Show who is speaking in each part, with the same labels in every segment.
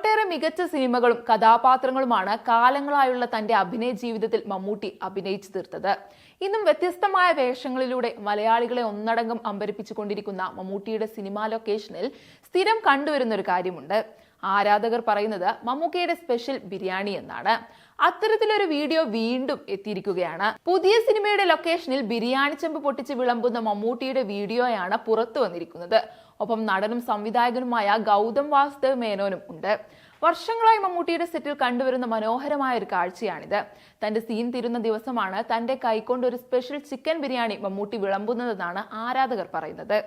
Speaker 1: ഒട്ടേറെ മികച്ച സിനിമകളും കഥാപാത്രങ്ങളുമാണ് കാലങ്ങളായുള്ള തന്റെ അഭിനയ ജീവിതത്തിൽ മമ്മൂട്ടി അഭിനയിച്ചു തീർത്തത്. ഇന്നും വ്യത്യസ്തമായ വേഷങ്ങളിലൂടെ മലയാളികളെ ഒന്നടങ്കം അമ്പരിപ്പിച്ചുകൊണ്ടിരിക്കുന്ന മമ്മൂട്ടിയുടെ സിനിമാ ലൊക്കേഷനിൽ സ്ഥിരം കണ്ടുവരുന്ന ഒരു കാര്യമുണ്ട്. ആരാധകർ പറയുന്നത് മമ്മൂക്കയുടെ സ്പെഷ്യൽ ബിരിയാണി എന്നാണ്. അത്തരത്തിലൊരു വീഡിയോ വീണ്ടും എത്തിയിരിക്കുകയാണ്. പുതിയ സിനിമയുടെ ലൊക്കേഷനിൽ ബിരിയാണി ചെമ്പ് പൊട്ടിച്ച് വിളമ്പുന്ന മമ്മൂട്ടിയുടെ വീഡിയോയാണ് പുറത്തു വന്നിരിക്കുന്നത്. ഒപ്പം നടനും സംവിധായകനുമായ ഗൗതം വാസുദേവ് മേനോനും ഉണ്ട്. വർഷങ്ങളായി മമ്മൂട്ടിയുടെ സെറ്റിൽ കണ്ടുവരുന്ന മനോഹരമായ ഒരു കാഴ്ചയാണിത്. തന്റെ സീൻ തീരുന്ന ദിവസമാണ് തന്റെ കൈകൊണ്ട് ഒരു സ്പെഷ്യൽ ചിക്കൻ ബിരിയാണി മമ്മൂട്ടി വിളമ്പുന്നതെന്നാണ് ആരാധകർ പറയുന്നത്.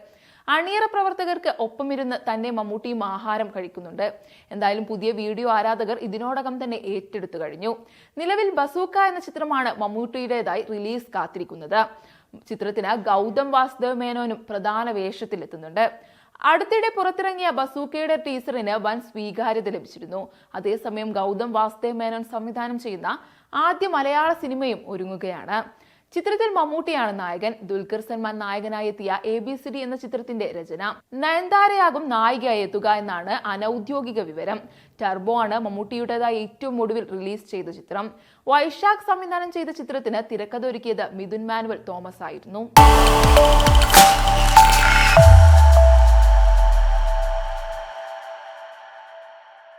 Speaker 1: അണിയറ പ്രവർത്തകർക്ക് ഒപ്പമിരുന്ന് തന്നെ മമ്മൂട്ടിയും ആഹാരം കഴിക്കുന്നുണ്ട്. എന്തായാലും പുതിയ വീഡിയോ ആരാധകർ ഇതിനോടകം തന്നെ ഏറ്റെടുത്തു കഴിഞ്ഞു. നിലവിൽ ബസൂക്ക എന്ന ചിത്രമാണ് മമ്മൂട്ടിയുടേതായി റിലീസ് കാത്തിരിക്കുന്നത്. ചിത്രത്തിന് ഗൗതം വാസുദേവ് മേനോനും പ്രധാന വേഷത്തിലെത്തുന്നുണ്ട്. അടുത്തിടെ പുറത്തിറങ്ങിയ ബസൂക്കയുടെ ടീസറിന് വൻ സ്വീകാര്യത ലഭിച്ചിരുന്നു. അതേസമയം ഗൗതം വാസുദേവ് മേനോൻ സംവിധാനം ചെയ്യുന്ന ആദ്യ മലയാള സിനിമയും ഒരുങ്ങുകയാണ്. ചിത്രത്തിൽ മമ്മൂട്ടിയാണ് നായകൻ. ദുൽഖർ സൽമാൻ നായകനായി എത്തിയ എ ബി സി ഡി എന്ന ചിത്രത്തിന്റെ രചന. നയൻതാരയാകും നായികയായി എത്തുക എന്നാണ് അനൌദ്യോഗിക വിവരം. ടർബോ ആണ് മമ്മൂട്ടിയുടേതായി ഏറ്റവും ഒടുവിൽ റിലീസ് ചെയ്ത ചിത്രം. വൈശാഖ് സംവിധാനം ചെയ്ത ചിത്രത്തിന് തിരക്കഥ ഒരുക്കിയത് മിഥുൻ മാനുവൽ തോമസ് ആയിരുന്നു